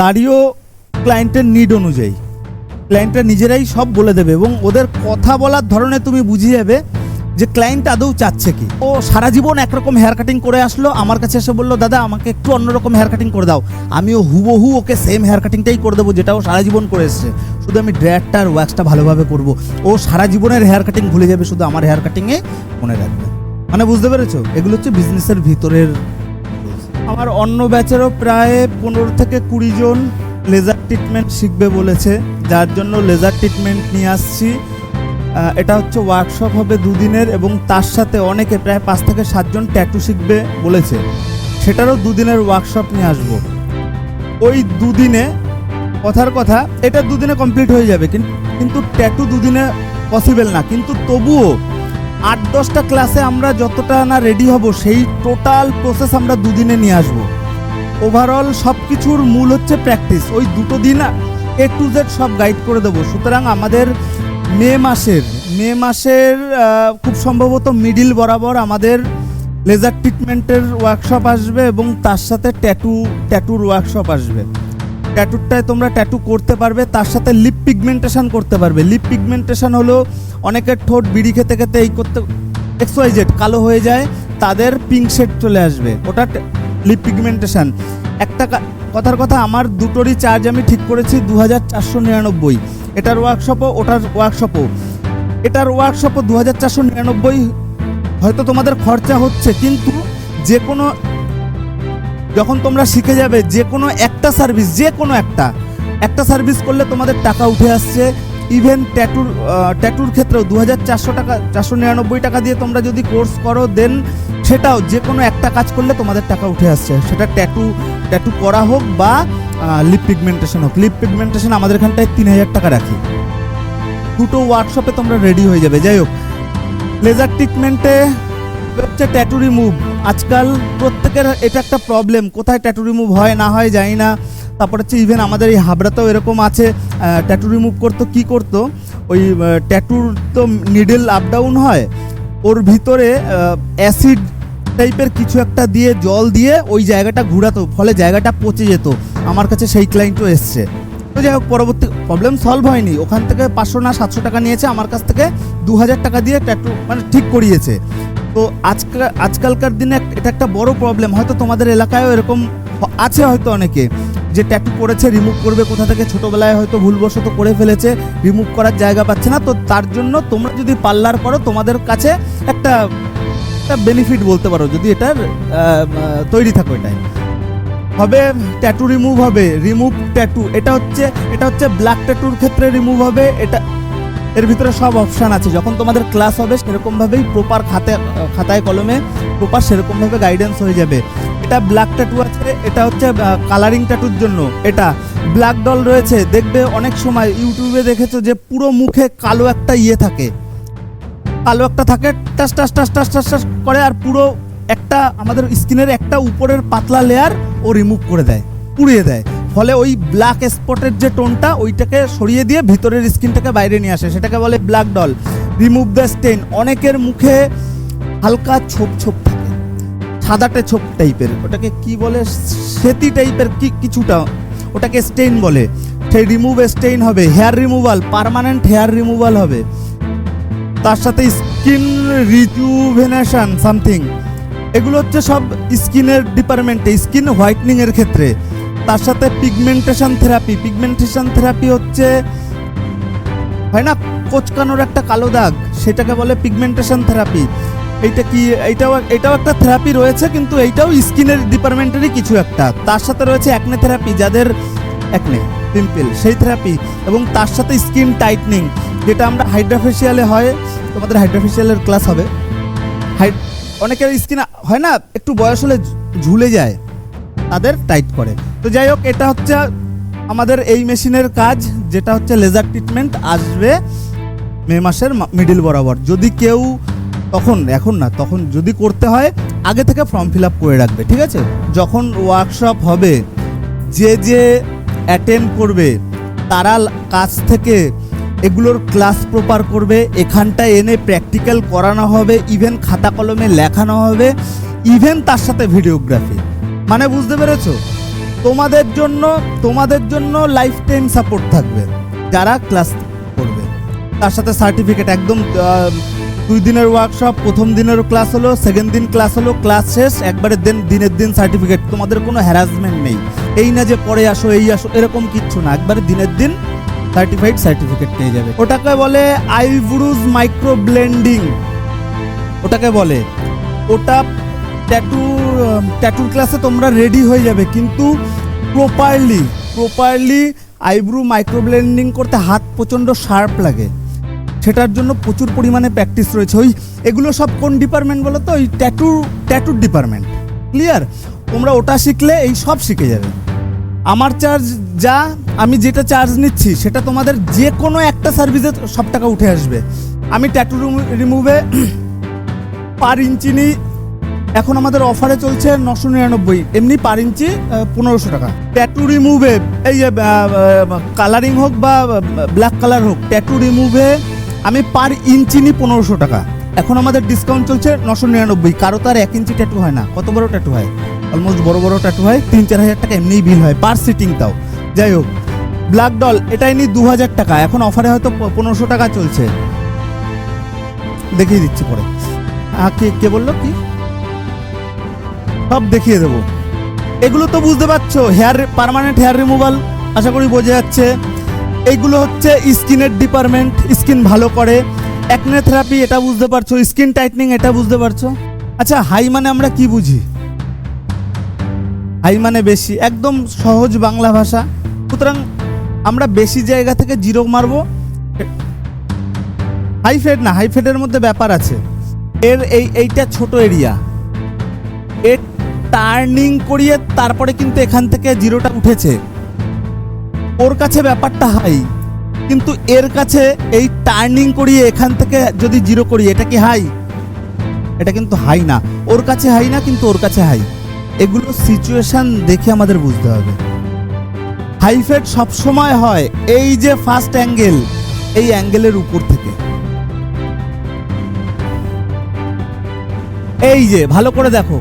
তারইও ক্লায়েন্টের নিড অনুযায়ী। ক্লায়েন্টরা নিজেরাই সব বলে দেবে এবং ওদের কথা বলার ধরনে তুমি বুঝিয়ে যাবে যে ক্লায়েন্ট আদৌ চাচ্ছে কি। ও সারা জীবন একরকম হেয়ার কাটিং করে আসলো, আমার কাছে এসে বলল, দাদা, আমাকে একটু অন্যরকম হেয়ার কাটিং করে দাও। আমিও হুবহু ওকে সেম হেয়ার কাটিংটাই করে দেবো, যেটা ও সারা জীবন করে এসছে। শুধু আমি ড্রেয়ারটা আর ওয়াক্সটা ভালোভাবে করব। ও সারা জীবনের হেয়ার কাটিং ভুলে যাবে, শুধু আমার হেয়ার কাটিংয়ে মনে রাখবে। মানে বুঝতে পেরেছ? এগুলো হচ্ছে বিজনেসের ভিতরের আমার অন্য ব্যাচেরও প্রায় পনেরো থেকে কুড়ি জন লেজার ট্রিটমেন্ট শিখবে বলেছে। যার জন্য লেজার ট্রিটমেন্ট নিয়ে আসছি। এটা হচ্ছে ওয়ার্কশপ হবে দুদিনের এবং তার সাথে অনেকে প্রায় পাঁচ থেকে সাতজন ট্যাটু শিখবে বলেছে। সেটারও দুদিনের ওয়ার্কশপ নিয়ে আসব। ওই দুদিনে কথার কথা, এটা দুদিনে কমপ্লিট হয়ে যাবে, কিন- কিন্তু ট্যাটু দুদিনে পসিবল না। কিন্তু তবুও আট দশটা ক্লাসে আমরা যতটা না রেডি হব, সেই টোটাল প্রসেস আমরা দুদিনে নিয়ে আসব। ওভারঅল সব কিছুর মূল হচ্ছে প্র্যাকটিস ওই দুটো দিন এ টু জেড সব গাইড করে দেবো। সুতরাং আমাদের মে মাসের মে মাসের খুব সম্ভবত মিডিল বরাবর আমাদের লেজার ট্রিটমেন্টের ওয়ার্কশপ আসবে এবং তার সাথে ট্যাটু ট্যাটুর ওয়ার্কশপ আসবে। ট্যাটুরটায় তোমরা ট্যাটু করতে পারবে, তার সাথে লিপ পিগমেন্টেশন করতে পারবে। লিপ পিগমেন্টেশন হলো অনেকের ঠোঁট বিড়ি খেতে খেতে এই করতে এক্স ওয়াই জেড কালো হয়ে যায়, তাদের পিঙ্ক শেড চলে আসবে। ওটা লিপ পিগমেন্টেশন একটা কথার কথা, আমার দুটোরই চার্জ আমি ঠিক করেছি দু হাজার চারশো নিরানব্বই। এটার ওয়ার্কশপও ওটার ওয়ার্কশপও এটার ওয়ার্কশপও দু হাজার চারশো নিরানব্বই। হয়তো তোমাদের খরচা হচ্ছে, কিন্তু যে কোনো যখন তোমরা শিখে যাবে, যে কোনো একটা সার্ভিস যে কোনো একটা একটা সার্ভিস করলে তোমাদের টাকা উঠে আসছে। ইভেন ট্যাটুর ট্যাটুর ক্ষেত্রেও দু হাজার চারশো টাকা, চারশো নিরানব্বই টাকা দিয়ে তোমরা যদি কোর্স করো দেন সেটাও যে কোনো একটা কাজ করলে তোমাদের টাকা উঠে আসছে। সেটা ট্যাটু ট্যাটু করা হোক বা লিপ পিগমেন্টেশন হোক। লিপ পিগমেন্টেশন আমাদের এখানটায় তিন হাজার টাকা রাখি। দুটো ওয়ার্কশপে তোমরা রেডি হয়ে যাবে। যাই হোক লেজার ট্রিটমেন্টে হচ্ছে ট্যাটু রিমুভ আজকাল প্রত্যেকের এটা একটা প্রবলেম কোথায় ট্যাটু রিমুভ হয়, না হয়, জানি না। তারপর হচ্ছে ইভেন আমাদের এই হাবড়াতেও এরকম আছে ট্যাটু রিমুভ করতো, কি করতো? ওই ট্যাটুর তো নিডেল আপ ডাউন হয়, ওর ভিতরে অ্যাসিড টাইপের কিছু একটা দিয়ে, জল দিয়ে ওই জায়গাটা ঘুরাতো, ফলে জায়গাটা পচে যেত। আমার কাছে সেই ক্লায়েন্টও এসছে। তো যাই হোক, পরবর্তী প্রবলেম সলভ হয়নি। ওখান থেকে পাঁচশো না সাতশো টাকা নিয়েছে, আমার কাছ থেকে দু হাজার টাকা দিয়ে ট্যাটু মানে ঠিক করিয়েছে। তো আজকাল আজকালকার দিনে এটা একটা বড় প্রবলেম হয়তো তোমাদের এলাকায়ও এরকম আছে হয়তো অনেকে। যে ট্যাটু করেছে রিমুভ করবে, কোথা থেকে ছোটোবেলায় হয়তো ভুলবশত করে ফেলেছে রিমুভ করার জায়গা পাচ্ছে না, তো তার জন্য তোমরা যদি পার্লার করো, তোমাদের কাছে একটা একটা বেনিফিট বলতে পারো, যদি এটার তৈরি থাকো এটাই হবে ট্যাটু রিমুভ হবে রিমুভ ট্যাটু এটা হচ্ছে এটা হচ্ছে ব্ল্যাক ট্যাটুর ক্ষেত্রে রিমুভ হবে, এটা, এর ভিতরে সব অপশান আছে, যখন তোমাদের ক্লাস হবে, সেরকমভাবেই প্রপার খাতে, খাতায় কলমে প্রপার সেরকমভাবে গাইডেন্স হয়ে যাবে। এটা ব্ল্যাক ট্যাটু আছে, এটা হচ্ছে কালারিং ট্যাটুর জন্য। এটা ব্ল্যাক ডল রয়েছে, দেখবে অনেক সময় ইউটিউবে দেখেছ যে পুরো মুখে কালো একটা ইয়ে থাকে। কালো একটা থাকে, টাস টাস টাস টাস টাস টাস করে আর পুরো একটা আমাদের স্কিনের একটা উপরের পাতলা লেয়ার ও রিমুভ করে দেয়, পুড়িয়ে দেয়। ফলে ওই ব্ল্যাক স্পটের যে টোনটা, ওইটাকে সরিয়ে দিয়ে ভিতরের স্কিনটাকে বাইরে নিয়ে আসে, সেটাকে বলে black doll remove the stain অনেকের মুখে হালকা ছোপ ছোপ থাকে। সাদাটে ছোপ টাইপের, ওটাকে কি বলে, সেতি টাইপের কি কিছুটা, ওটাকে স্টেইন বলে। সেই রিমুভ স্টেইন হবে hair removal permanent hair removal হবে। তার সাথে স্কিন রিজুভেনেশন সামথিং এগুলো হচ্ছে সব স্কিনের ডিপার্টমেন্টে স্কিন হোয়াইটনিং এর ক্ষেত্রে। তার সাথে পিগমেন্টেশন থেরাপি পিগমেন্টেশন থেরাপি হচ্ছে, হয় না, কোচকানোর একটা কালো দাগ, সেটাকে বলে পিগমেন্টেশন থেরাপি এইটা কি, এইটাও এটাও একটা থেরাপি রয়েছে, কিন্তু এইটাও স্কিনের ডিপার্টমেন্টেরই কিছু একটা। তার সাথে রয়েছে অ্যাকনে থেরাপি যাদের অ্যাকনে পিম্পল সেই থেরাপি এবং তার সাথে স্কিন টাইটনিং যেটা আমরা হাইড্রাফেশিয়ালে হয়, তোমাদের হাইড্রাফেশিয়ালের ক্লাস হবে। হাইড অনেকের স্কিন হয় না, একটু বয়স হলে ঝুলে যায়, তাদের টাইট করে। তো যাই হোক, এটা হচ্ছে আমাদের এই মেশিনের কাজ, যেটা হচ্ছে লেজার ট্রিটমেন্ট আসবে মে মাসের মিডিল বরাবর। যদি কেউ তখন, এখন না, তখন যদি করতে হয়, আগে থেকে ফর্ম ফিল আপ করে রাখবে, ঠিক আছে? যখন ওয়ার্কশপ হবে, যে যে অ্যাটেন্ড করবে, তারা কাছ থেকে এগুলোর ক্লাস প্রপার করবে, এখানটায় এনে প্র্যাকটিক্যাল করানো হবে ইভেন খাতা কলমে লেখানো হবে ইভেন তার সাথে ভিডিওগ্রাফি মানে বুঝতে পেরেছ? তোমাদের জন্য তোমাদের জন্য লাইফ টাইম সাপোর্ট থাকবে, যারা ক্লাস করবে। তার সাথে সার্টিফিকেট একদম দুই দিনের ওয়ার্কশপ প্রথম দিনের ক্লাস হলো সেকেন্ড দিন ক্লাস হলো ক্লাস শেষ, একবারে দিন দিনের দিন সার্টিফিকেট তোমাদের কোনো হ্যারাসমেন্ট নেই। এই না যে পরে আসো, এই আসো, এরকম কিচ্ছু না। একবারে দিনের দিন সার্টিফাইড সার্টিফিকেট পেয়ে যাবে। ওটাকে বলে আইব্রুজ মাইক্রো ব্লেন্ডিং। ওটাকে বলে। ওটা ট্যাটু ট্যাটুর ক্লাসে তোমরা রেডি হয়ে যাবে, কিন্তু প্রপারলি প্রপারলি আইব্রু মাইক্রোব্লেন্ডিং করতে হাত প্রচণ্ড শার্প লাগে। সেটার জন্য প্রচুর পরিমাণে প্র্যাকটিস রয়েছে। ওই এগুলো সব কোন ডিপার্টমেন্ট বলো তো? ওই ট্যাটু ট্যাটুর ডিপার্টমেন্ট ক্লিয়ার তোমরা ওটা শিখলে এই সব শিখে যাবে। আমার চার্জ যা, আমি যেটা চার্জ নিচ্ছি, সেটা তোমাদের যে কোনো একটা সার্ভিসে সব টাকা উঠে আসবে। আমি ট্যাটু রিমুভে পার ইঞ্চি নিই। এখন আমাদের অফারে চলছে নশো নিরানব্বই। এমনি পার ইঞ্চি পনেরোশো টাকা। ট্যাটু রিমুভে এই কালারিং হোক বা ব্ল্যাক কালার হোক ট্যাটু রিমুভে আমি পার ইঞ্চি নিই পনেরোশো টাকা। এখন আমাদের ডিসকাউন্ট চলছে নশো নিরানব্বই। কারও তার এক ইঞ্চি ট্যাটু হয় না। কত বড় ট্যাটু হয়? অলমোস্ট বড় বড় ট্যাটু হয় তিন চার হাজার টাকা এমনিই বিল হয় পার সিটিং তাও। যাই হোক ব্ল্যাক ডল এটাই নিই দু হাজার টাকা। এখন অফারে হয়তো পনেরোশো টাকা চলছে। দেখিয়ে দিচ্ছি পরে। আহ, কে কে বলল কি? সব দেখিয়ে দেবো। এগুলো তো বুঝতে পারছ হেয়ার পারমানেন্ট হেয়ার রিমুভাল আশা করি বোঝা যাচ্ছে। এইগুলো হচ্ছে স্কিনের ডিপার্টমেন্ট, স্কিন ভালো করে। অ্যাকনে থেরাপি, এটা বুঝতে পারছ? স্কিন টাইটনিং, এটা বুঝতে পারছ? আচ্ছা হাই মানে আমরা কি বুঝি? হাই মানে বেশি, একদম সহজ বাংলা ভাষা। সুতরাং আমরা বেশি জায়গা থেকে জিরো মারবো। হাই ফেড না, হাই ফেডের মধ্যে ব্যাপার আছে। এর এই, এইটা ছোট এরিয়া। এর টার্নিং করিয়ে তারপরে কিন্তু এখান থেকে জিরোটা উঠেছে। ওর কাছে ব্যাপারটা হাই, কিন্তু এর কাছে এই টার্নিং করিয়ে এখান থেকে যদি জিরো করি, এটা কি হাই? এটা কিন্তু হাই না। ওর কাছে হাই না, কিন্তু ওর কাছে হাই। এগুলো সিচুয়েশন দেখে আমাদের বুঝতে হবে। হাই ফেড সবসময় হয় এই যে ফার্স্ট অ্যাঙ্গেল এই অ্যাঙ্গেলের উপর থেকে। এই যে, ভালো করে দেখো।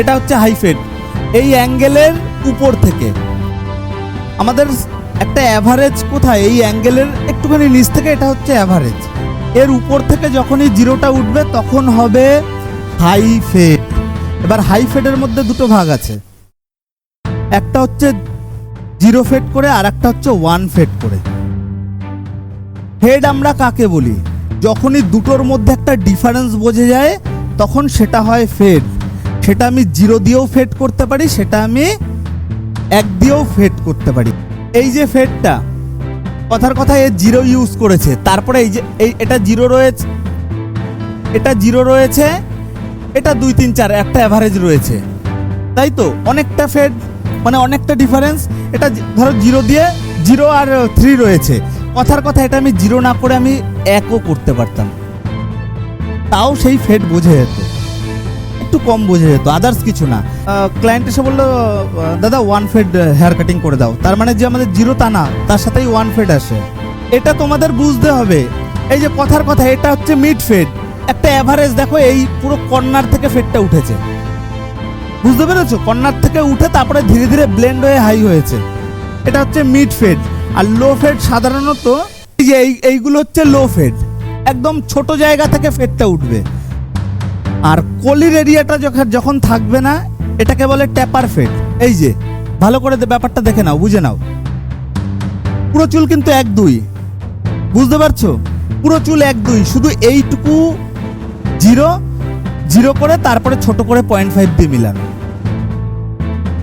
এটা হচ্ছে হাইফেড এই অ্যাঙ্গেলের উপর থেকে। আমাদের একটা অ্যাভারেজ কোথায়? এই অ্যাঙ্গেলের একটুখানি নিচ থেকে এটা হচ্ছে অ্যাভারেজ এর উপর থেকে যখনই জিরোটা উঠবে, তখন হবে হাই ফেড এবার হাই ফেডের মধ্যে দুটো ভাগ আছে। একটা হচ্ছে জিরো ফেড করে, আর একটা হচ্ছে ওয়ান ফেড করে। হেড আমরা কাকে বলি? যখনই দুটোর মধ্যে একটা ডিফারেন্স বোঝে যায়, তখন সেটা হয় ফেড সেটা আমি জিরো দিয়েও ফেড করতে পারি, সেটা আমি এক দিয়েও ফেড করতে পারি। এই যে ফেডটা কথার কথা এ জিরো ইউজ করেছে। তারপরে এই যে, এই, এটা জিরো রয়েছে, এটা জিরো রয়েছে, এটা দুই, তিন, চার, একটা অ্যাভারেজ রয়েছে। তাই তো? অনেকটা ফেড মানে অনেকটা ডিফারেন্স এটা ধরো জিরো দিয়ে জিরো আর থ্রি রয়েছে। কথার কথা এটা আমি জিরো না করে আমি একও করতে পারতাম। তাও সেই ফেড বোঝা যেত একটু কম বোঝা যেত আদার্স কিছু না। ক্লায়েন্ট এসে বলল দাদা ওয়ান ফেড হেয়ার কাটিং করে দাও। তার মানে যে আমাদের জিরো তা না, তার সাথেই ওয়ান ফেড আসে। এটা তোমাদের বুঝতে হবে। এই যে কথার কথা, এটা হচ্ছে মিড ফেড একটা অ্যাভারেজ দেখো, এই পুরো কর্নার থেকে ফেডটা উঠেছে। বুঝতে পেরেছ? কর্নার থেকে উঠে তারপরে ধীরে ধীরে ব্লেন্ড হয়ে হাই হয়েছে। এটা হচ্ছে মিড ফেড আর লো ফেড সাধারণত, এই যে এই, এইগুলো হচ্ছে লো ফেড একদম ছোট জায়গা থেকে ফেডটা উঠবে। আর কলির এরিয়াটা যখন যখন থাকবে না, এটাকে বলে ট্যাপার ফেড এই যে, ভালো করে ব্যাপারটা দেখে নাও, বুঝে নাও। পুরো চুল কিন্তু এক দুই। বুঝতে পারছ? পুরো চুল এক দুই। শুধু এইটুকু জিরো জিরো করে তারপরে ছোট করে পয়েন্ট ফাইভ দিয়ে মিলানো।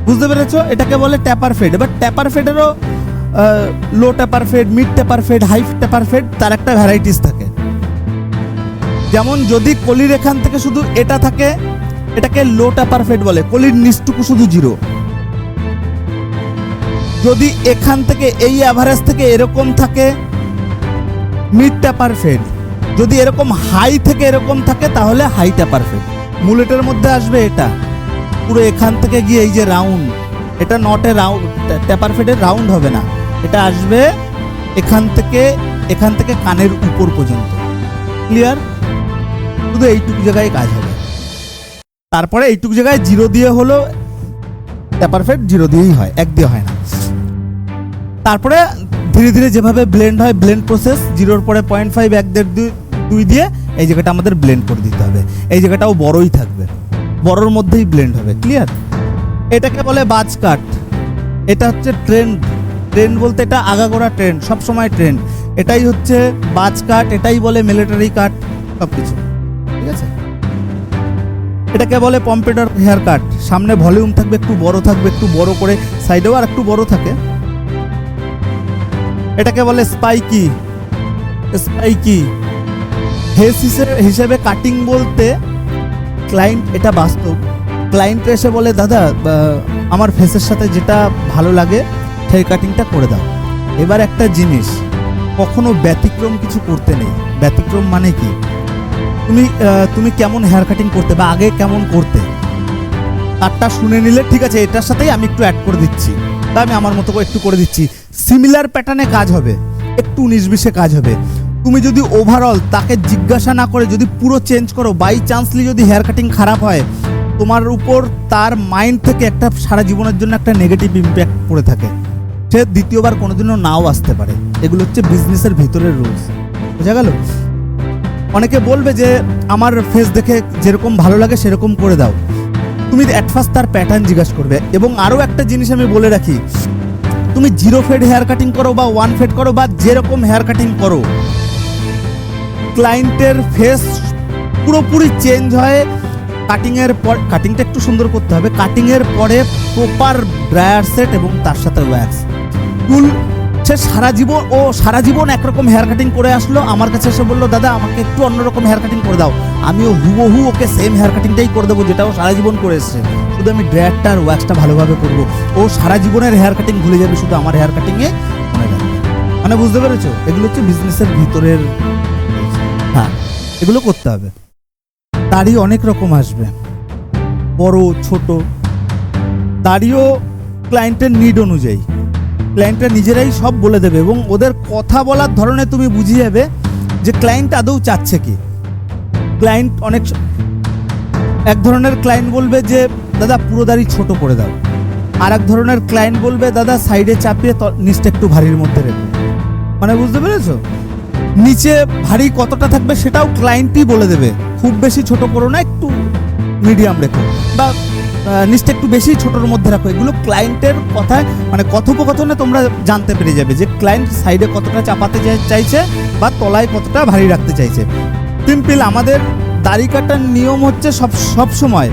বুঝতে পেরেছ? এটাকে বলে ট্যাপার ফেড এবার taper ফেডেরও low taper fade mid taper fade high taper fade তার একটা ভ্যারাইটিস থাকে। যেমন যদি কলির এখান থেকে শুধু এটা থাকে, এটাকে লো ট্যাপার ফেড বলে, কলির নিচটুকু শুধু জিরো। যদি এখান থেকে এই অ্যাভারেজ থেকে এরকম থাকে মিড ট্যাপার ফেড যদি এরকম হাই থেকে এরকম থাকে, তাহলে হাই ট্যাপার ফেড মুলেটের মধ্যে আসবে এটা। পুরো এখান থেকে গিয়ে এই যে রাউন্ড, এটা নটে রাউন্ড ট্যাপার ফেডের রাউন্ড হবে না। এটা আসবে এখান থেকে এখান থেকে কানের উপর পর্যন্ত। ক্লিয়ার? শুধু এইটুকু জায়গায় কাজ হবে। তারপরে এইটুকু জায়গায় জিরো দিয়ে হলো ফেড জিরো দিয়েই হয়, এক দিয়ে হয় না। তারপরে ধীরে ধীরে যেভাবে ব্লেন্ড হয় ব্লেন্ড প্রসেস জিরোর পরে পয়েন্ট ফাইভ এক, দেড়, দুই দুই দিয়ে এই জায়গাটা আমাদের ব্লেন্ড করে দিতে হবে। এই জায়গাটাও বড়ই থাকবে, বড়র মধ্যেই ব্লেন্ড হবে ক্লিয়ার এটাকে বলে বাজ কাট। এটা হচ্ছে ট্রেন্ড ট্রেন্ড বলতে এটা আগাগোড়া ট্রেন্ড সবসময় ট্রেন্ড এটাই হচ্ছে বাজ কাট, এটাই বলে মিলিটারি কাট সব কিছু ঠিক আছে? এটাকে বলে পম্পেটার হেয়ার কাট সামনে ভলিউম থাকবে, একটু বড় থাকবে, একটু বড় করে সাইডেও আর একটু বড় থাকে। এটাকে বলে স্পাইকি স্পাইকি হেস হিসেবে হিসেবে কাটিং বলতে ক্লায়েন্ট এটা বাস্তব। ক্লায়েন্ট এসে বলে, দাদা আমার ফেসের সাথে যেটা ভালো লাগে সেই কাটিংটা করে দাও। এবার একটা জিনিস, কখনো ব্যতিক্রম কিছু করতে নেই। ব্যতিক্রম মানে কি? তুমি তুমি কেমন হেয়ার কাটিং করতে বা আগে কেমন করতে? তারটা শুনে নিলে, ঠিক আছে, এটার সাথেই আমি একটু অ্যাড করে দিচ্ছি। তা আমি আমার মতো করে একটু করে দিচ্ছি। সিমিলার প্যাটার্নে কাজ হবে। একটু উনিশ কাজ হবে। তুমি যদি ওভারঅল তাকে জিজ্ঞাসা না করে, যদি পুরো চেঞ্জ করো বাই চান্সলি যদি হেয়ার কাটিং খারাপ হয়, তোমার উপর তার মাইন্ড থেকে একটা সারা জীবনের জন্য একটা নেগেটিভ ইম্প্যাক্ট পড়ে থাকে। সে দ্বিতীয়বার কোনোদিনও নাও আসতে পারে। এগুলো হচ্ছে বিজনেসের ভিতরের রুলস বোঝা গেল? অনেকে বলবে যে আমার ফেস দেখে যেরকম ভালো লাগে সেরকম করে দাও। তুমি অ্যাট ফার্স্ট তার প্যাটার্ন জিজ্ঞাসা করবে এবং আরও একটা জিনিস আমি বলে রাখি, তুমি জিরো ফেড হেয়ার কাটিং করো বা ওয়ান ফেড করো বা যেরকম হেয়ার কাটিং করো ক্লায়েন্টের ফেস পুরোপুরি চেঞ্জ হয়। কাটিংয়ের পর কাটিংটা একটু সুন্দর করতে হবে। কাটিংয়ের পরে প্রপার ড্রায়ার সেট এবং তার সাথে ওয়্যাক্স চুল সে সারা জীবন, ও সারা জীবন একরকম হেয়ার কাটিং করে আসলো। আমার কাছে এসে বলল, দাদা, আমাকে একটু অন্যরকম হেয়ার কাটিং করে দাও। আমিও হুবহু ওকে সেম হেয়ার কাটিংটাই করে দেবো, যেটা ও সারা জীবন করে এসছে। শুধু আমি ড্রায়ারটা আর ওয়্যাক্সটা ভালোভাবে করব। ও সারা জীবনের হেয়ার কাটিং ভুলে যাবে, শুধু আমার হেয়ার কাটিংয়ে মনে রাখবে। মানে বুঝতে পেরেছ? এগুলো হচ্ছে বিজনেসের ভিতরের হ্যাঁ এগুলো করতে হবে। দাড়ি অনেক রকম আসবে। বড়, ছোট, দাড়িও ক্লায়েন্টের নিড অনুযায়ী। ক্লায়েন্টরা নিজেরাই সব বলে দেবে এবং ওদের কথা বলার ধরনে তুমি বুঝিয়ে যাবে যে ক্লায়েন্ট আদৌ চাচ্ছে কি। ক্লায়েন্ট অনেক এক ধরনের ক্লায়েন্ট বলবে যে, দাদা, পুরো দাড়ি ছোট করে দাও। আর এক ধরনের ক্লায়েন্ট বলবে, দাদা সাইডে চাপিয়ে নিচটা একটু ভারীর মধ্যে রেখো। মানে বুঝতে পেরেছ? নিচে ভারী কতটা থাকবে সেটাও ক্লায়েন্টই বলে দেবে। খুব বেশি ছোট করো না, একটু মিডিয়াম রেখো। বা নিচটা একটু বেশি ছোটোর মধ্যে রাখো। এগুলো ক্লায়েন্টের কথায় মানে কথোপকথনে তোমরা জানতে পেরে যাবে যে ক্লায়েন্ট সাইডে কতটা চাপাতে চাইছে বা তলায় কতটা ভারী রাখতে চাইছে। সিম্পল আমাদের দাড়ি কাটার নিয়ম হচ্ছে সব সব সময়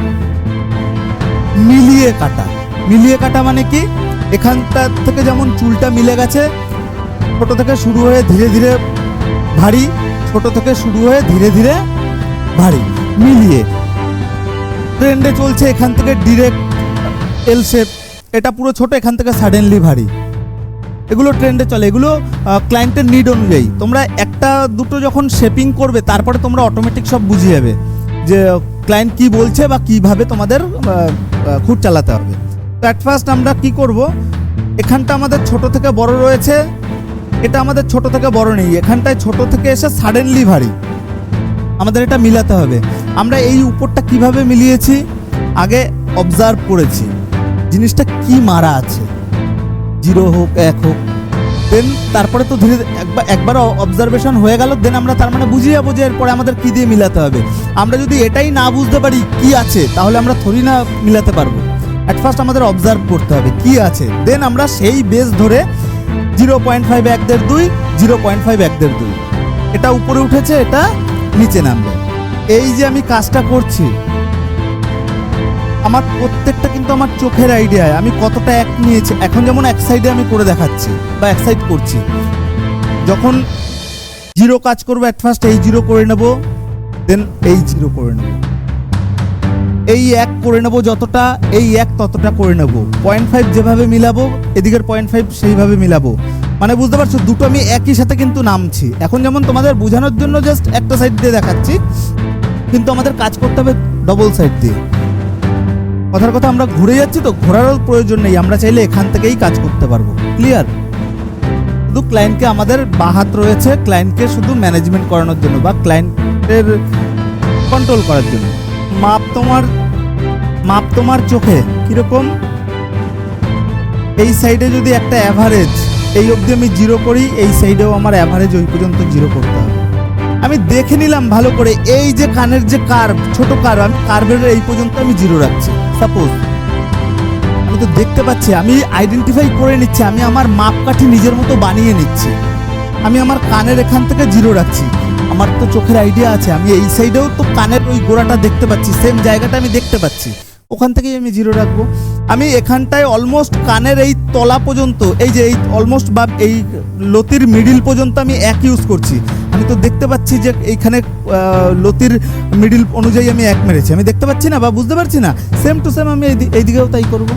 মিলিয়ে কাটা। মিলিয়ে কাটা মানে কি? এখানটা থেকে যেমন চুলটা মিলে গেছে, ছোটো থেকে শুরু হয়ে ধীরে ধীরে ভারী, ছোট থেকে শুরু হয়ে ধীরে ধীরে ভারী। মিলিয়ে ট্রেন্ডে চলছে, এখান থেকে ডিরেক্ট এল শেপ এটা পুরো ছোট, এখান থেকে সাডেনলি ভারী। এগুলো ট্রেন্ডে চলে। এগুলো ক্লায়েন্টের নিড অনুযায়ী। তোমরা একটা, দুটো যখন শেপিং করবে, তারপরে তোমরা অটোমেটিক সব বুঝে যাবে যে ক্লায়েন্ট কি বলছে বা কীভাবে তোমাদের খুঁট চালাতে হবে। তো অ্যাট ফার্স্ট আমরা কি করব? এখানটা আমাদের ছোট থেকে বড় রয়েছে। এটা আমাদের ছোট থেকে বড় নেই। এখানটায় ছোট থেকে এসে সাডেনলি ভারী। আমাদের এটা মিলাতে হবে। আমরা এই উপরটা কীভাবে মিলিয়েছি? আগে অবজার্ভ করেছি। জিনিসটা কি মারা আছে? জিরো হোক, এক হোক। দেন তারপরে তো ধীরে একবার একবার অবজারভেশন হয়ে গেল দেন আমরা তার মানে বুঝে যাব যে এরপরে আমাদের কী দিয়ে মিলাতে হবে। আমরা যদি এটাই না বুঝতে পারি কি আছে, তাহলে আমরা থরি না মিলাতে পারব। অ্যাট ফার্স্ট আমাদের অবজার্ভ করতে হবে কি আছে। দেন আমরা সেই বেস ধরে জিরো পয়েন্ট ফাইভ এক দেড় দুই জিরো পয়েন্ট ফাইভ এক দেড় দুই। এটা উপরে উঠেছে, এটা নিচে নামবে। এই যে আমি কাজটা করছি, আমার প্রত্যেকটা কিন্তু আমার চোখের আইডিয়ায় আমি কতটা এক নিয়েছি। এখন যেমন এক সাইডে আমি করে দেখাচ্ছি বা এক সাইড করছি। যখন জিরো কাজ করব অ্যাট ফার্স্ট এই জিরো করে নেব দেন এই জিরো করে নেব। এই এক করে নেব যতটা, এই এক ততটা করে নেব। পয়েন্ট ফাইভ যেভাবে মিলাবো, এদিকের পয়েন্ট ফাইভ সেইভাবে মিলাবো। মানে বুঝতে পারছ, দুটো আমি একই সাথে কিন্তু নামছি। এখন যেমন তোমাদের বোঝানোর জন্য জাস্ট একটা সাইড দিয়ে দেখাচ্ছি, কিন্তু আমাদের কাজ করতে হবে ডবল সাইড দিয়ে। কথার কথা আমরা ঘুরে যাচ্ছি তো, ঘোরারও প্রয়োজন নেই, আমরা চাইলে এখান থেকেই কাজ করতে পারব। ক্লিয়ার শুধু ক্লায়েন্টকে আমাদের বাহাত রয়েছে ক্লায়েন্টকে শুধু ম্যানেজমেন্ট করানোর জন্য বা ক্লায়েন্টের কন্ট্রোল করার জন্য। মাপ তোমার মাপ তোমার চোখে, কীরকম? এই সাইডে যদি একটা অ্যাভারেজ এই অবধি আমি জিরো করি, এই সাইডেও আমার অ্যাভারেজ ওই পর্যন্ত জিরো করতে হবে। আমি দেখে নিলাম ভালো করে, এই যে কানের যে কার্ভ ছোট কার্ভ আমি কার্ভের এই পর্যন্ত আমি জিরো রাখছি। সাপোজ আমি তো দেখতে পাচ্ছি, আমি আইডেন্টিফাই করে নিচ্ছি, আমি আমার মাপকাঠি নিজের মতো বানিয়ে নিচ্ছি। আমি আমার কানের এখান থেকে জিরো রাখছি। আমার তো চোখের আইডিয়া আছে, আমি এই সাইডেও তো কানের ওই গোড়াটা দেখতে পাচ্ছি সেম জায়গাটা আমি দেখতে পাচ্ছি। ওখান থেকেই আমি জিরো রাখব। আমি এখানটায় অলমোস্ট কানের এই তলা পর্যন্ত, এই যে এই অলমোস্ট বা এই লতির মিডিল পর্যন্ত আমি এক ইউজ করছি। আমি তো দেখতে পাচ্ছি যে এইখানে লতির মিডিল অনুযায়ী আমি এক মেরেছি। আমি দেখতে পাচ্ছি না বা বুঝতে পারছি না। সেম টু সেম আমি এইদি- এইদিকেও তাই করব।